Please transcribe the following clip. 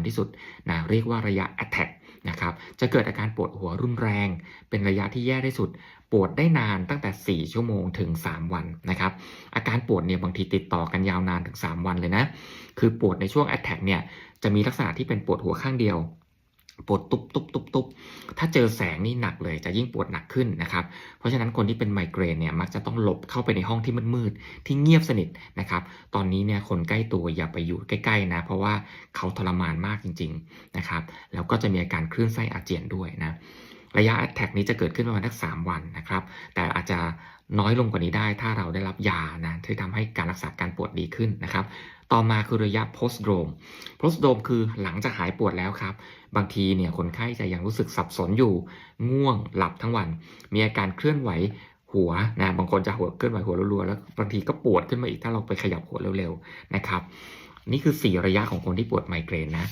านที่สุดนะเรียกว่าระยะ attack นะครับจะเกิดอาการปวดหัวรุนแรง เป็นระยะที่แย่ที่สุด ปวดได้นานตั้งแต่ 4 ชั่วโมงถึง 3 วันนะครับอาการปวดเนี่ยบางทีติดต่อกันยาวนานถึง 3 วันเลยนะ คือปวดในช่วง attack เนี่ยจะมีลักษณะที่เป็นปวดหัวข้างเดียว ปวดตุบตุบตุบตุบถ้าเจอแสงนี่หนักเลยจะยิ่งปวดหนักขึ้นนะครับ เพราะฉะนั้นคนที่เป็นไมเกรนเนี่ยมักจะต้องหลบเข้าไปในห้องที่มืดๆที่เงียบสนิทนะครับ ตอนนี้เนี่ยคนใกล้ตัวอย่าไปอยู่ใกล้ๆนะ เพราะว่าเขาทรมานมากจริง ๆนะครับ แล้วก็จะมีอาการคลื่นไส้อาเจียนด้วยนะ ระยะ attack นี้จะเกิดขึ้นประมาณสักสามวันนะครับ แต่อาจจะน้อยลงกว่านี้ได้ถ้าเราได้รับยานะที่ทำให้การรักษาการปวดดีขึ้นนะครับ ต่อมาคือระยะ postdrome postdrome คือหลังจากหายปวดแล้วครับ บางทีเนี่ยคนไข้จะยังรู้สึกสับสนอยู่ ง่วงหลับทั้งวัน มีอาการเคลื่อนไหวหัวนะบางคนจะหัวเคลื่อนไหวหัวรัวๆแล้วบางทีก็ปวดขึ้นมาอีกถ้าเราไปขยับหัวเร็วๆนะครับ นี่คือ 4 ระยะของคนที่ปวดไมเกรนนะ